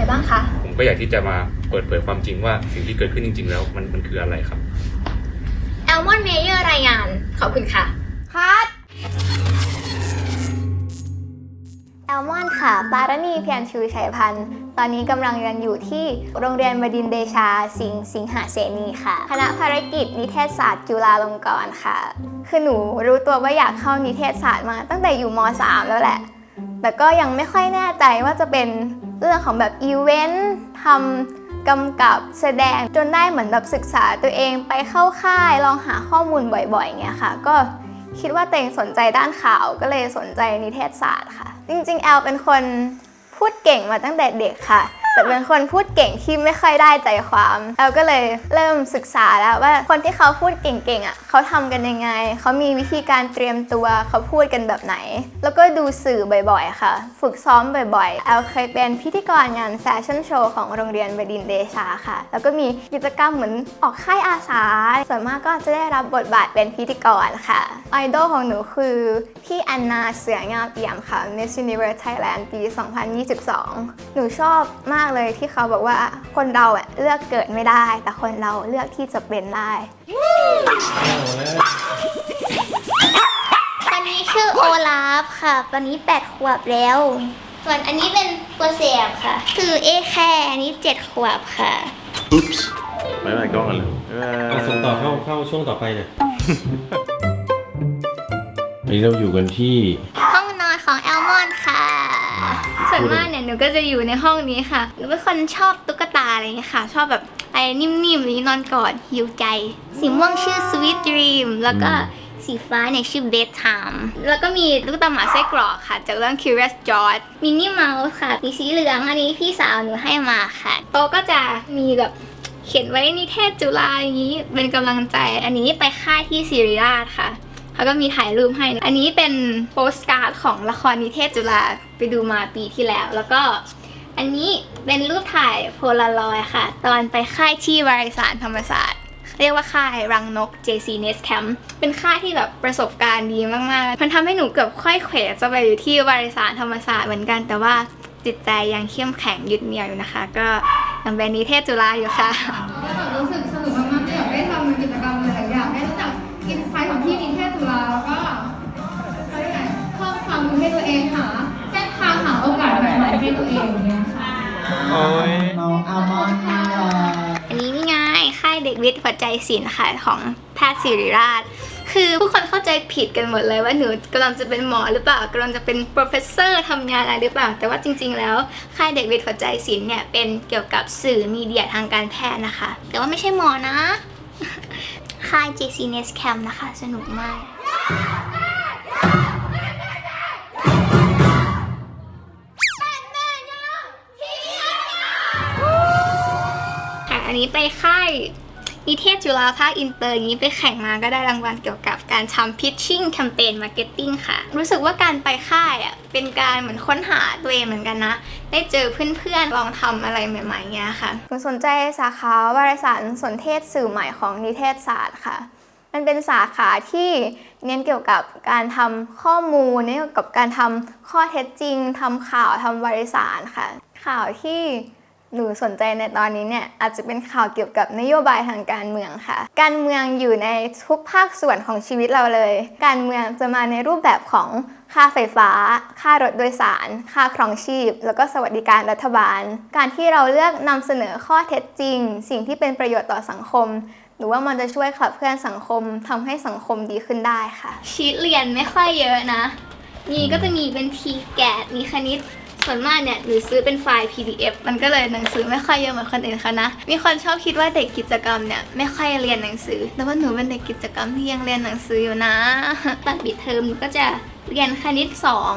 ไงบ้างคะ ผมก็อยากที่จะมาเปิดเผยความจริงว่าสิ่งที่เกิดขึ้นจริง ๆ แล้วมันมันคืออะไรครับ แอลมอนเมเยอร์รายงาน ขอบคุณค่ะ คัดแอลมอนค่ะ ปารณีเพียรชูชัยพันธ์ ตอนนี้กำลังเรียนอยู่ที่โรงเรียนบดินทร์เดชา สิงห์สิงหาเสนีค่ะ คณะภารกิจนิเทศศาสตร์จุฬาลงกรณ์ค่ะ คือหนูรู้ตัวว่าอยากเข้านิเทศศาสตร์มาตั้งแต่อยู่ม .3 แล้วแหละ แต่ก็ยังไม่ค่อยแน่ใจว่าจะเป็น เรื่องของแบบอีเวนต์ทำกำกับแสดงจนได้เหมือนแบบศึกษาตัวเองไปเข้าค่ายลองหาข้อมูลบ่อยๆเงี้ยค่ะ ก็คิดว่าตัวเองสนใจด้านข่าวก็เลยสนใจนิเทศศาสตร์ค่ะ จริงๆแอลเป็นคนพูดเก่งมาตั้งแต่เด็กค่ะ แต่เป็นคนพูดเก่งที่ไม่ค่อยได้ใจความแอลก็เลยเริ่มศึกษาแล้วว่าคนที่เขาพูดเก่งๆอะเขาทำกันยังไง เขามีวิธีการเตรียมตัวเขาพูดกันแบบไหน แล้วก็ดูสื่อบ่อยๆ ค่ะ ฝึกซ้อมบ่อยๆแอลเคยเป็นพิธีกรงานแฟชั่นโชว์ของโรงเรียนบดินเดชาค่ะ แล้วก็มีกิจกรรมเหมือนออกค่ายอาสา ส่วนมากก็จะได้รับบทบาทเป็นพิธีกรค่ะไอดอลของหนูคือพี่แอนนาเสืองามเอี่ยมค่ะ Miss Universe Thailand ปี 2022 หนูชอบมากเลยที่เขาบอกว่าคนเราอะเลือกเกิดไม่ได้ แต่คนเราเลือกที่จะเป็นได้ ตอนนี้ชื่อโอลาฟค่ะ ตอนนี้ 8 ขวบแล้ว ส่วนอันนี้เป็นตัวแสบค่ะ คือเอแคร์อันนี้ 7 ขวบค่ะ Oops ไม่ไม่กล้องกันเลยเอาส่งต่อเข้าเข้าช่วงต่อไปเลยวันนี้เราอยู่กันที่ ห้องนอนของแอลมอนค่ะ ส่วนมากเนี่ยหนูก็จะอยู่ในห้องนี้ค่ะหนูเป็นคนชอบตุ๊กตาอะไรอย่างเงี้ยค่ะ ชอบแบบไอ้นิ่มๆนี้นอนกอดหิวใจ สีม่วงชื่อ Sweet Dream แล้วก็สีฟ้าเนี่ยชื่อ Bedtime แล้วก็มีตุ๊กตาหมาไส้กรอกค่ะ จากเรื่อง Curious George มินนี่เมาส์ค่ะ มีสีเหลืองอันนี้พี่สาวหนูให้มาค่ะ โต๊ะก็จะมีแบบเขียนไว้นิเทศจุฬาอย่างนี้ เป็นกำลังใจ อันนี้ไปค่ายที่ศิริราชค่ะ เขาก็มีถ่ายรูปให้ อันนี้เป็นโปสการ์ดของละครนิเทศจุฬาไปดูมาปีที่แล้ว แล้วก็อันนี้เป็นรูปถ่ายโพลารอยด์ค่ะ ตอนไปค่ายที่วารสารธรรมศาสตร์ เรียกว่าค่ายรังนก JC Nest Camp เป็นค่ายที่แบบประสบการณ์ดีมากๆ มันทำให้หนูเกือบค่อยเขวจะไปอยู่ที่วารสารธรรมศาสตร์เหมือนกัน แต่ว่าจิตใจยังเข้มแข็งยึดเหนี่ยวอยู่นะคะ ก็ยังเป็นนิเทศจุฬาอยู่ค่ะก็แบบรู้สึกสนุกมากๆที่แบบได้ทำกิจกรรมหลายๆอย่างได้รู้จักอินไซต์ของที่นิเทศ จุฬาแล้วก็เขาเรียกไงเพิ่มความรู้ให้ตัวเองหาเส้นทางหาโอกาสใหม่ๆให้ตัวเองอย่างเงี้ยค่ะน้องอัลมอนน่ารัก อันนี้นี่ไงค่ายเด็กวิทย์หัวใจศิลป์ค่ะของแพทย์ศิริราช คือผู้คนเข้าใจผิดกันหมดเลยว่าหนูกำลังจะเป็นหมอหรือเปล่ากำลังจะเป็น professor ทำงานอะไรหรือเปล่า แต่ว่าจริง ๆ แล้ว ค่ายเด็กวิทย์หัวใจศิลป์เนี่ยเป็นเกี่ยวกับสื่อมีเดียทางการแพทย์นะคะ แต่ว่าไม่ใช่หมอนะ ค่าย JCNS Camp นะคะ สนุกมากค่ะอันนี้ไปค่ายนิเทศจุฬาภาคอินเตอร์อย่างนี้ไปแข่งมาก็ได้รางวัลเกี่ยวกับ การทำ pitching campaign marketing ค่ะ รู้สึกว่าการไปค่ายอะเป็นการเหมือนค้นหาตัวเองเหมือนกันนะ ได้เจอเพื่อนๆ ลองทำอะไรใหม่ๆเงี้ยค่ะผมสนใจสาขาวารสารสนเทศสื่อใหม่ของนิเทศศาสตร์ค่ะ มันเป็นสาขาที่เน้นเกี่ยวกับการทำข้อมูลเน้นเกี่ยวกับการทำข้อเท็จจริงทำข่าวทำวารสารค่ะ ข่าวที่ หนูสนใจในตอนนี้เนี่ยอาจจะเป็นข่าวเกี่ยวกับนโยบายทางการเมืองค่ะ การเมืองอยู่ในทุกภาคส่วนของชีวิตเราเลย การเมืองจะมาในรูปแบบของค่าไฟฟ้า ค่ารถโดยสาร ค่าครองชีพ แล้วก็สวัสดิการรัฐบาล การที่เราเลือกนำเสนอข้อเท็จจริง สิ่งที่เป็นประโยชน์ต่อสังคม หรือว่ามันจะช่วยขับเคลื่อนสังคมทำให้สังคมดีขึ้นได้ค่ะ ชีตเรียนไม่ค่อยเยอะนะ มีก็จะมีเป็นทีแกดมีคณิต ส่วนมากเนี่ยหรือซื้อเป็นไฟล์ PDF มันก็เลยหนังสือไม่ค่อยเยอะเหมือนคนอื่นเขานะ มีคนชอบคิดว่าเด็กกิจกรรมเนี่ยไม่ค่อยเรียนหนังสือ แต่ว่าหนูเป็นเด็กกิจกรรมที่ยังเรียนหนังสืออยู่นะตัดปิดเทอมก็จะเรียนคณิต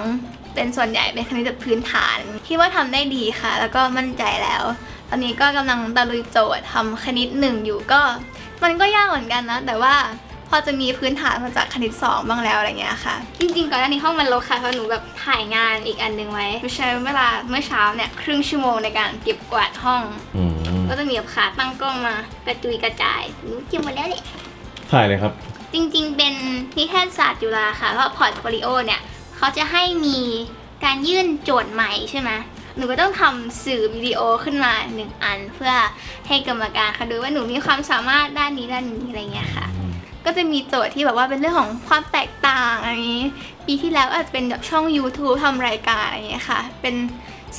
2 เป็นส่วนใหญ่เป็นคณิตแบบพื้นฐานคิดว่าทำได้ดีค่ะ แล้วก็มั่นใจแล้ว ตอนนี้ก็กำลังตะลุยโจทย์ทำคณิตหนึ่งอยู่ก็ มันก็ยากเหมือนกันนะ แต่ว่า อจะมีพื้นฐานมาจากคณิต2บ้างแล้วอะไรเงี้ยค่ะ จริงๆ ก่อนหน้านี้ห้องมันรกค่ะเพราะหนูแบบถ่ายงานอีกอันหนึ่งไว้ใช้เวลาเมื่อเช้าเนี่ยครึ่งชั่วโมงในการเก็บกวาดห้อง อืมก็จะมีแบบขาตั้งกล้องมากระจุยกระจายหนูเก็บหมดแล้วแหละถ่ายเลยครับ จริงๆ เป็นนิเทศศาสตร์จุฬาค่ะเพราะพอร์ตโฟลิโอเนี่ยเขาจะให้มีการยื่นโจทย์ใหม่ใช่ไหมหนูก็ต้องทำสื่อวิดีโอขึ้นมาหนึ่งอัน เพื่อให้กรรมการเขาดูว่าหนูมีความสามารถด้านนี้ด้านนี้อะไรเงี้ยค่ะ ก็จะมีโจทย์ที่แบบว่าเป็นเรื่องของความแตกต่างอะไรอย่างนี้ ปีที่แล้วอาจจะเป็นแบบช่อง YouTube ทำรายการอะไรอย่างเงี้ยค่ะ เป็น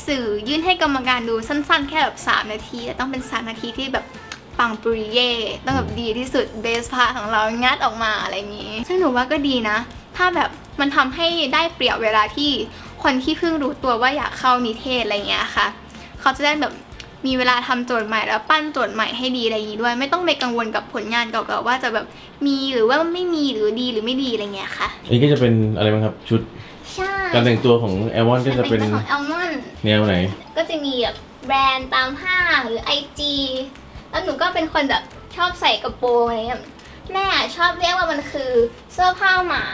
สื่อยื่นให้กรรมการดูสั้นๆ แค่แบบ 3 นาทีแต่ต้องเป็น 3 นาทีที่แบบปังปรีเย่ต้องแบบดีที่สุดเบสพาของเรางัดออกมาอะไรอย่างนี้ ซึ่งหนูว่าก็ดีนะ ถ้าแบบมันทำให้ได้เปรียบเวลาที่คนที่เพิ่งรู้ตัวว่าอยากเข้านิเทศอะไรอย่างเงี้ยค่ะ เขาจะได้แบบ มีเวลาทำโจทย์ใหม่แล้วปั้นโจทย์ใหม่ให้ดีอะไรอย่างนี้ด้วย ไม่ต้องไปกังวลกับผลงานเก่าๆว่าจะแบบมีหรือว่าไม่มีหรือดีหรือไม่ดีอะไรเงี้ยค่ะอันนี้ก็จะเป็นอะไรบ้างครับชุดใช่การแต่งตัวของแอลมอนก็จะเป็นแต่งตัวของแอลมอนแนวไหน ก็จะมีแบบแบรนด์ตามห้างหรือ IG แล้วหนูก็เป็นคนแบบชอบใส่กระโปรงอะไรเงี้ยแม่ชอบเรียกว่ามันคือเสื้อผ้าหมา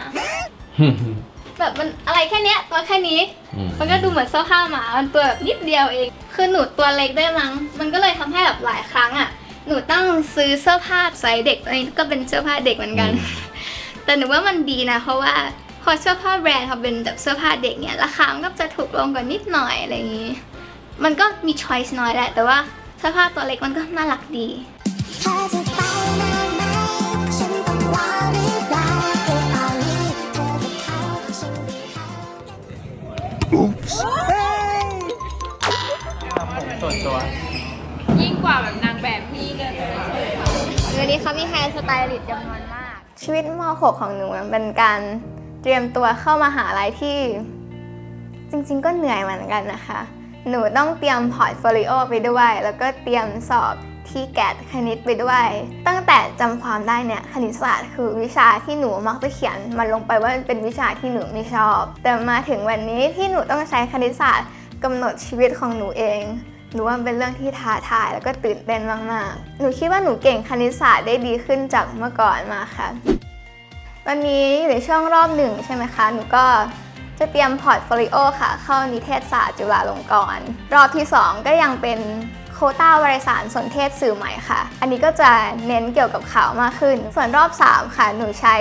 แบบมันอะไรแค่เนี้ยตัวแค่นี้ อืมมันก็ดูเหมือนเสื้อผ้าหมา มันตัวแบบนิดเดียวเอง คือหนูตัวเล็กได้วยมั้ง มันก็เลยทำให้แบบหลายครั้งอะ หนูต้องซื้อเสื้อผ้าไซส์เด็กอันนี้ก็เป็นเสื้อผ้าเด็กเหมือนกัน แต่หนูว่ามันดีนะ เพราะว่าพอเสื้อผ้าแบรนด์เขาเป็นแบบเสื้อผ้าเด็กเนี่ยราคา มันก็จะถูกลงกว่านิดหน่อยอะไรอย่างนี้ มันก็มีช้อยส์น้อยแหละ แต่ว่าเสื้อผ้าตัวเล็กมันก็น่ารักดีเธอจะ ยิ่งกว่าแบบนางแบบพี่เลยวันนี้เขามีแฮร์สไตลิสต์จำนวนมาก ชีวิตม .6 ของหนูมันเป็นการเตรียมตัวเข้ามาหาลัยที่ จริงๆ ก็เหนื่อยเหมือนกันนะคะ หนูต้องเตรียมพอร์ตโฟลิโอไปด้วย แล้วก็เตรียมสอบที่แกดคณิตไปด้วย ตั้งแต่จำความได้เนี่ยคณิตศาสตร์คือวิชาที่หนูมักจะเขียน มันลงไปว่ามันเป็นวิชาที่หนูไม่ชอบ แต่มาถึงวันนี้ที่หนูต้องใช้คณิตศาสตร์กำหนดชีวิตของหนูเอง หนูว่ามันเป็นเรื่องที่ท้าทายแล้วก็ตื่นเต้นมากๆ หนูคิดว่าหนูเก่งคณิตศาสตร์ได้ดีขึ้นจากเมื่อก่อนมาค่ะ ตอนนี้อยู่ในช่วงรอบหนึ่งใช่ไหมคะ หนูก็จะเตรียมพอร์ตโฟลิโอค่ะ เข้านิเทศศาสตร์จุฬาลงกรณ์ รอบที่ 2 ก็ยังเป็น โคต้าวารสารสนเทศสื่อใหม่ค่ะ อันนี้ก็จะเน้นเกี่ยวกับข่าวมากขึ้น ส่วนรอบ 3 ค่ะ หนูใช้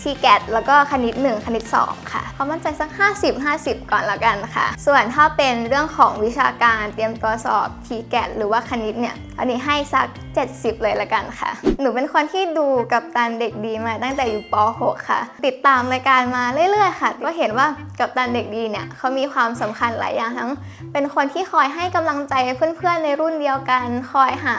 t g a t แล้วก็คณิต 1 คณิต 2 ค่ะเพรามั่นใจสัก 50-50 ก่อนละกันค่ะ ส่วนถ้าเป็นเรื่องของวิชาการเตรียมตัวสอบ t g a t หรือว่าคณิตเนี่ยอันนี้ให้สัก 70 เลยละกันค่ะ หนูเป็นคนที่ดูกับตันเด็กดีมาตั้งแต่อยู่ป .6 ค่ะ ติดตามรายการมาเรื่อยๆค่ะ ก็เห็นว่ากับตันเด็กดีเนี่ยเขามีความสำคัญหลายอย่างทั้ง เป็นคนที่คอยให้กำลังใจเพื่อนๆในรุ่นเดียวกัน คอยหา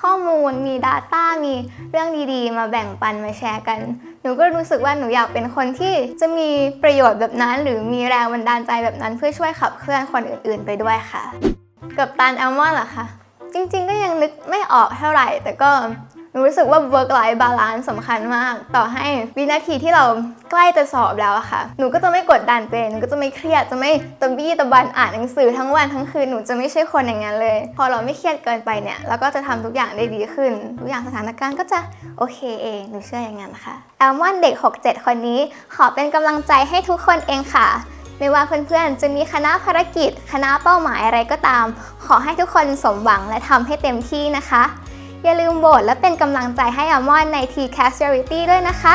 ข้อมูล มี Data มีเรื่องดีๆ มาแบ่งปันมาแชร์กัน หนูก็รู้สึกว่าหนูอยากเป็นคนที่จะมีประโยชน์แบบนั้น หรือมีแรงบันดาลใจแบบนั้นเพื่อช่วยขับเคลื่อนคนอื่น ๆ ไปด้วยค่ะ กับตันแอลมอนเหรอคะ จริงๆ ก็ยังนึกไม่ออกเท่าไหร่ แต่ก็หนูรู้สึกว่า work life balance สำคัญมาก ต่อให้วินาทีที่เราใกล้จะสอบแล้วอะค่ะ หนูก็จะไม่กดดันตัวเองหนูก็จะไม่เครียด จะไม่ตะบี้ตะบันอ่านหนังสือทั้งวันทั้งคืน หนูจะไม่ใช่คนอย่างนั้นเลย พอเราไม่เครียดเกินไปเนี่ย เราก็จะทำทุกอย่างได้ดีขึ้น ทุกอย่างสถานการณ์ก็จะโอเคเอง หนูเชื่ออย่างนั้นค่ะแอลมอนเด็ก 67 คนนี้ ขอเป็นกำลังใจให้ทุกคนเองค่ะ ไม่ว่าเพื่อนๆ จะมีคณะภารกิจ คณะเป้าหมายอะไรก็ตาม ขอให้ทุกคนสมหวังและทำให้เต็มที่นะคะ อย่าลืมโหวตและเป็นกำลังใจให้อามอนใน t c a s Charity ด้วยนะคะ